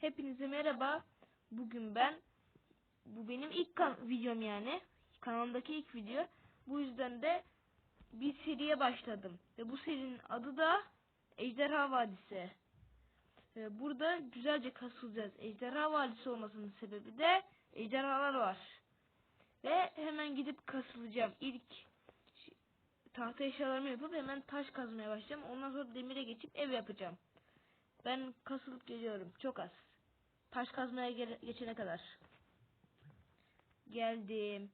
Hepinize merhaba. Bugün ben bu benim ilk kan- videom yani. Kanalımdaki ilk video. Bu yüzden de bir seriye başladım. Ve bu serinin adı da Ejderha Vadisi. Ee, Burada güzelce kasılacağız. Ejderha Vadisi olmasının sebebi de ejderhalar var. Ve hemen gidip kasılacağım. İlk tahta eşyalarımı yapıp hemen taş kazmaya başlayacağım. Ondan sonra demire geçip ev yapacağım. Ben kasılıp geliyorum. Çok az. Taş kazmaya geçene kadar. Geldim.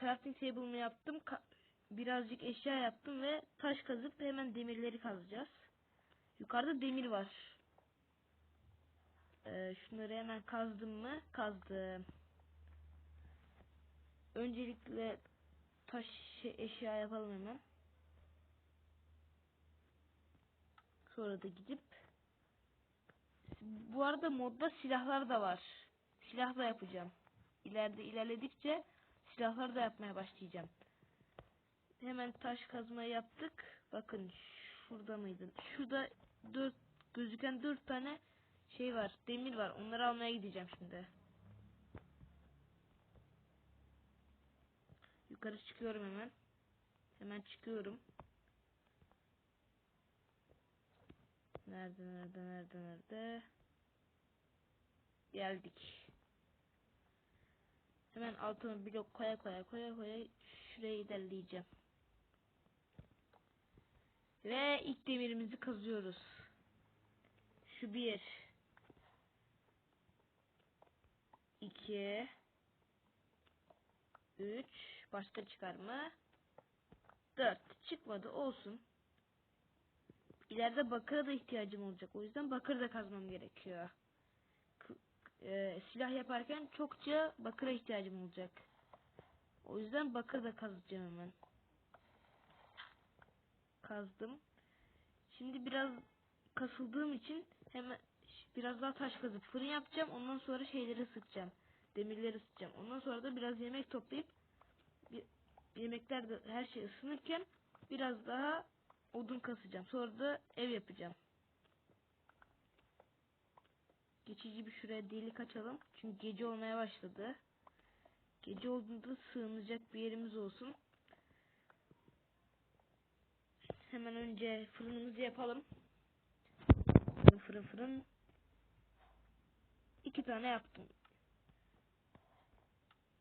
Crafting table'ımı yaptım. Ka- birazcık eşya yaptım ve taş kazıp hemen demirleri kazacağız. Yukarıda demir var. Ee, şunları hemen kazdım mı? Kazdım. Öncelikle taş eşya yapalım hemen. Sonra da gidip bu arada modda silahlar da var. Silah da yapacağım. İleride ilerledikçe silahlar da yapmaya başlayacağım. Hemen taş kazma yaptık. Bakın şurada mıydı? Şurada dört gözüken dört tane şey var. Demir var. Onları almaya gideceğim şimdi. Yukarı çıkıyorum hemen. Hemen çıkıyorum. Nerede nerede nerede nerede? Geldik. Hemen altına blok koya koya koya koya şuraya ilerleyeceğim. Ve ilk demirimizi kazıyoruz. Şu bir. iki, Üç. Başka çıkar mı? Dört. Çıkmadı. Olsun. İleride bakıra da ihtiyacım olacak. O yüzden bakır da kazmam gerekiyor. K- e, silah yaparken çokça bakıra ihtiyacım olacak. O yüzden bakır da kazacağım hemen. Kazdım. Şimdi biraz kasıldığım için hemen biraz daha taş kazıp fırın yapacağım. Ondan sonra şeyleri ısıtacağım. Demirleri ısıtacağım. Ondan sonra da biraz yemek toplayıp bir, yemekler de her şey ısınırken biraz daha odun kasacağım. Sonra da ev yapacağım. Geçici bir şuraya delik açalım. Çünkü gece olmaya başladı. Gece olduğunda sığınacak bir yerimiz olsun. Hemen önce fırınımızı yapalım. Fırın fırın fırın. İki tane yaptım.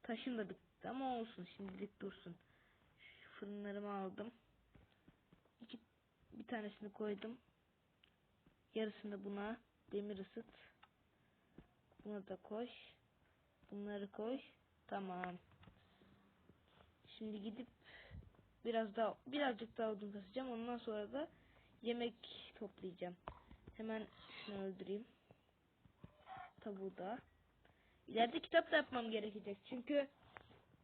Taşım da bitti ama olsun şimdilik dursun. Şu fırınlarımı aldım. İki, bir tanesini koydum. Yarısını buna demir ısıt. Bunu da koy. Bunları koy. Tamam. Şimdi gidip biraz daha birazcık daha odun kasacağım. Ondan sonra da yemek toplayacağım. Hemen şunu öldüreyim. Tavuğu da. İleride kitap da yapmam gerekecek. Çünkü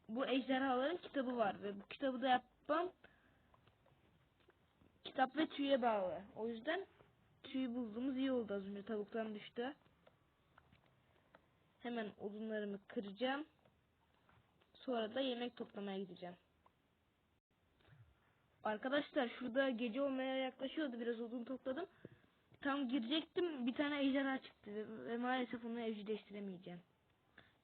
bu ejderhaların kitabı var ve bu kitabı da yapmam kitap ve tüye bağlı. O yüzden tüyü bulduğumuz iyi oldu az önce tavuktan düştü. Hemen odunlarımı kıracağım. Sonra da yemek toplamaya gideceğim. Arkadaşlar şurada gece olmaya yaklaşıyordu. Biraz odun topladım. Tam girecektim. Bir tane ejderha çıktı. Ve maalesef onu evcilleştiremeyeceğim.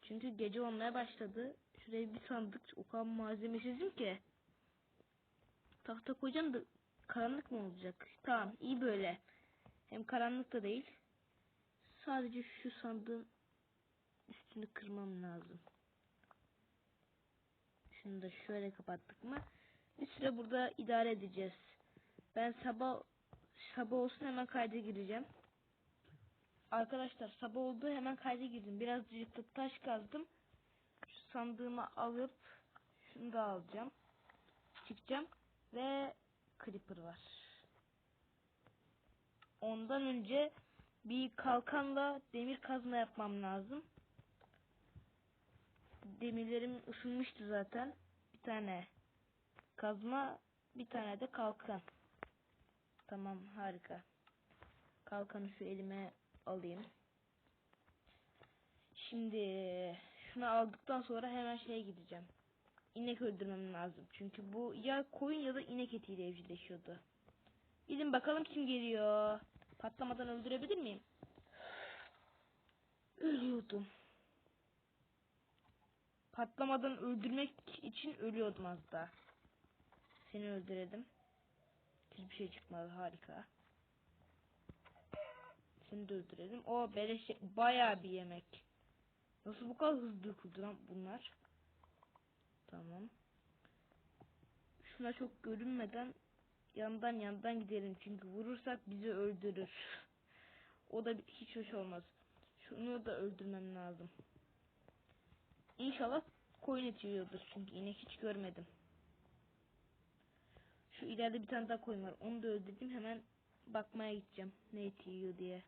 Çünkü gece olmaya başladı. Şuraya bir sandık o kadar malzemesizim ki. Tahta koyacağım da karanlık mı olacak? Tamam iyi böyle. Hem karanlık da değil. Sadece şu sandığın üstünü kırmam lazım. Şunu da şöyle kapattık mı? Bir süre burada idare edeceğiz. Ben sabah sabah olsun hemen kayda gireceğim. Arkadaşlar sabah oldu hemen kayda girdim. Birazcık da taş kazdım. Şu sandığımı alıp şunu da alacağım. Çıkacağım ve creeper var. Ondan önce bir kalkanla demir kazma yapmam lazım. Demirlerim ısınmıştı zaten. Bir tane kazma, bir tane de kalkan. Tamam harika. Kalkanı şu elime alayım. Şimdi şunu aldıktan sonra hemen şeye gideceğim. İnek öldürmem lazım. Çünkü bu ya koyun ya da inek etiyle evcilleşiyordu. Gidin bakalım kim geliyor. Patlamadan öldürebilir miyim? ölüyordum. Patlamadan öldürmek için ölüyordum az daha. Seni öldürelim. Hiçbir şey çıkmadı harika. Seni de öldürelim. O beleş bayağı bir yemek. Nasıl bu kadar hızlı döküldü lan bunlar? Tamam. Şuna çok görünmeden yandan yandan gidelim. Çünkü vurursak bizi öldürür. O da hiç hoş olmaz. Şunu da öldürmem lazım. İnşallah koyun eti yiyordur. Çünkü inek hiç görmedim. Şu ileride bir tane daha koyun var. Onu da öldürdüm. Hemen bakmaya gideceğim. Ne eti diye.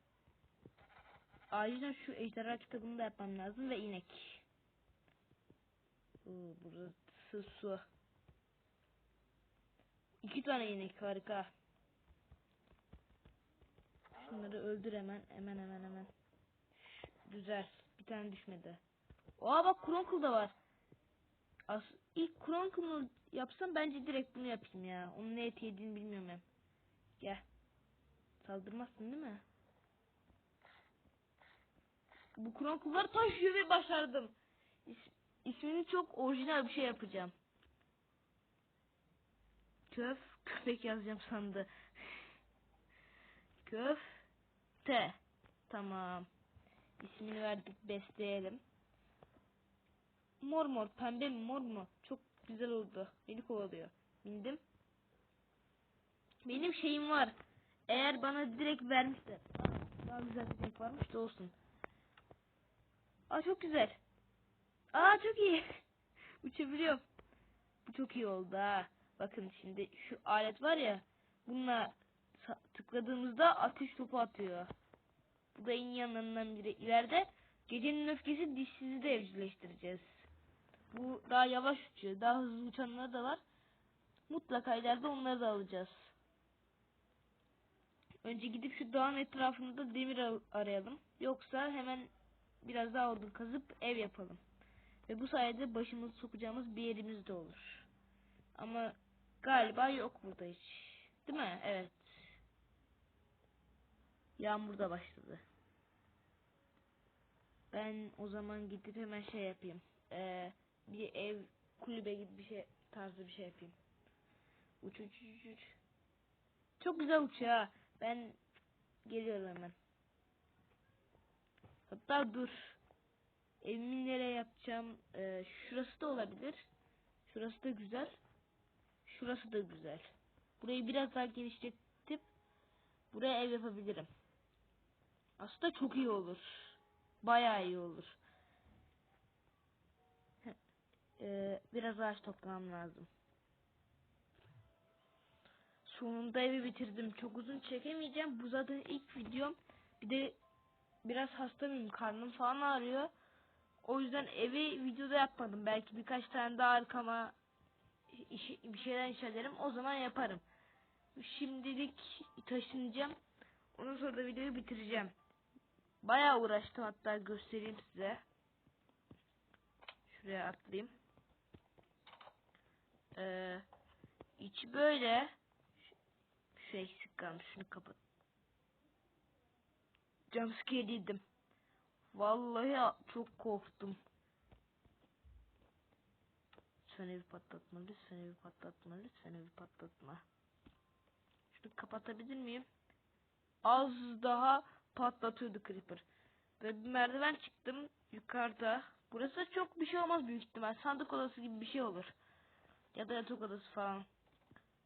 Acilen şu ejderha kitabını da yapmam lazım ve inek. Burası su. İki tane inek harika. Şunları öldür hemen. Hemen hemen hemen. Güzel. Bir tane düşmedi. Aa bak Kronkle da var. As ilk Kronkle'ı yapsam bence direkt bunu yapayım ya. Onun ne eti yediğini bilmiyorum ben. Gel. Saldırmazsın değil mi? Bu Kronkle'lar taşıyor ve başardım. İs ismini çok orijinal bir şey yapacağım. Köf köpek yazacağım sandı. Köf te. Tamam. İsmini verdik besleyelim. Mor mor pembe mi mor mu? Çok güzel oldu. Beni kovalıyor. Bindim. Benim şeyim var. Eğer bana direkt vermişler. Daha güzel bir renk varmış da olsun. Aa çok güzel. Aa çok iyi. Uçabiliyorum. Bu çok iyi oldu ha. Bakın şimdi şu alet var ya. Bununla tıkladığımızda ateş topu atıyor. Bu da en yanlarından biri. İleride gecenin öfkesi dişsizi de evcilleştireceğiz. Bu daha yavaş uçuyor. Daha hızlı uçanlar da var. Mutlaka ileride onları da alacağız. Önce gidip şu dağın etrafında demir arayalım. Yoksa hemen biraz daha odun kazıp ev yapalım. Ve bu sayede başımızı sokacağımız bir yerimiz de olur. Ama galiba yok burada hiç. Değil mi? Evet. Yağmur da başladı. Ben o zaman gidip hemen şey yapayım. Ee, bir ev kulübe gibi bir şey tarzı bir şey yapayım. Uç uç uç uç. Çok güzel uçuyor Ben geliyorum hemen. Hatta dur. Evimi nereye yapacağım? Ee, şurası da olabilir. Şurası da güzel. Şurası da güzel. Burayı biraz daha genişletip buraya ev yapabilirim. Aslında çok iyi olur. Bayağı iyi olur. Ee, biraz ağaç toplamam lazım. Sonunda evi bitirdim. Çok uzun çekemeyeceğim. Bu zaten ilk videom. Bir de biraz hastayım. Karnım falan ağrıyor. O yüzden evi videoda yapmadım. Belki birkaç tane daha arkama iş, bir şeyler inşa ederim. O zaman yaparım. Şimdilik taşınacağım. Ondan sonra da videoyu bitireceğim. Bayağı uğraştım hatta göstereyim size. Şuraya atlayayım. Ee, içi böyle. Şu eksik kalmış. Şunu kapat. Jumpscare yedim. Vallahi çok korktum. Lütfen evi patlatma, lütfen evi patlatma, lütfen evi patlatma. Şunu kapatabilir miyim? Az daha patlatıyordu Creeper. Ve bir merdiven çıktım yukarıda. Burası çok bir şey olmaz büyük ihtimal. Sandık odası gibi bir şey olur. Ya da yatak odası falan.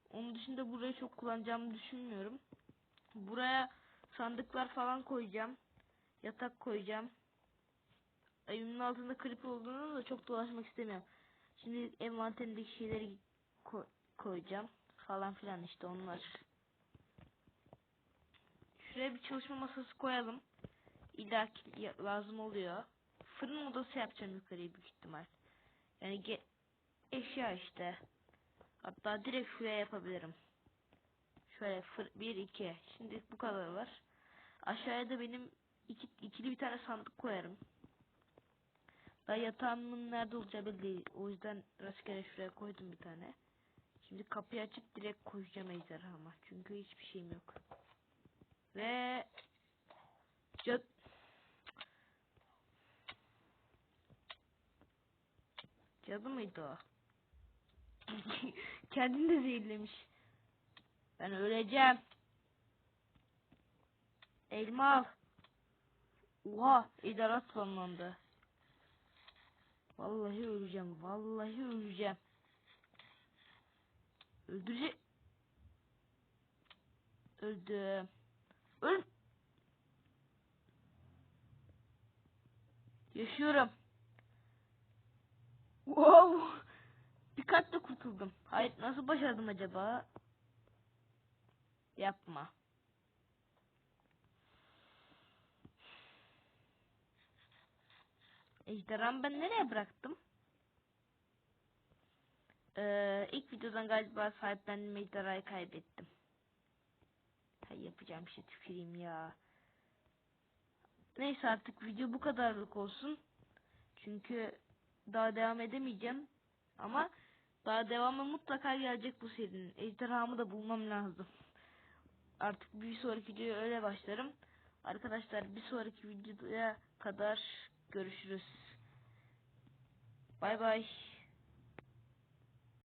Onun dışında burayı çok kullanacağımı düşünmüyorum. Buraya sandıklar falan koyacağım. Yatak koyacağım. Evimin altında creeper olduğunu da çok dolaşmak istemiyorum. Şimdi envanterindeki şeyleri ko koyacağım. Falan filan işte onlar. Şuraya bir çalışma masası koyalım. İlla lazım oluyor. Fırın odası yapacağım yukarıya büyük ihtimal. Yani eşya işte. Hatta direkt şuraya yapabilirim. Şöyle fır 1 2. Şimdi bu kadar var. Aşağıya da benim iki, ikili bir tane sandık koyarım. Ben yatağımın nerede olacağı belli. O yüzden rastgele şuraya koydum bir tane. Şimdi kapıyı açıp direkt koyacağım ejderhama. Çünkü hiçbir şeyim yok. Ve Cad Cadı mıydı o? Kendini de zehirlemiş. Ben öleceğim. Elma al. Oha idara sonlandı. Vallahi öleceğim. Vallahi öleceğim. Öldürecek. Öldüm. Öl. Yaşıyorum. Wow. Bir katle kurtuldum. Hayır nasıl başardım acaba? Yapma. Ejderhamı ben nereye bıraktım? Ee, ilk videodan galiba sahiplendiğim ejderhayı kaybettim. Hay yapacağım bir şey tüküreyim ya. Neyse artık video bu kadarlık olsun. Çünkü daha devam edemeyeceğim. Ama daha devamı mutlaka gelecek bu serinin. Ejderhamı da bulmam lazım. Artık bir sonraki videoya öyle başlarım. Arkadaşlar bir sonraki videoya kadar görüşürüz. Bay bay.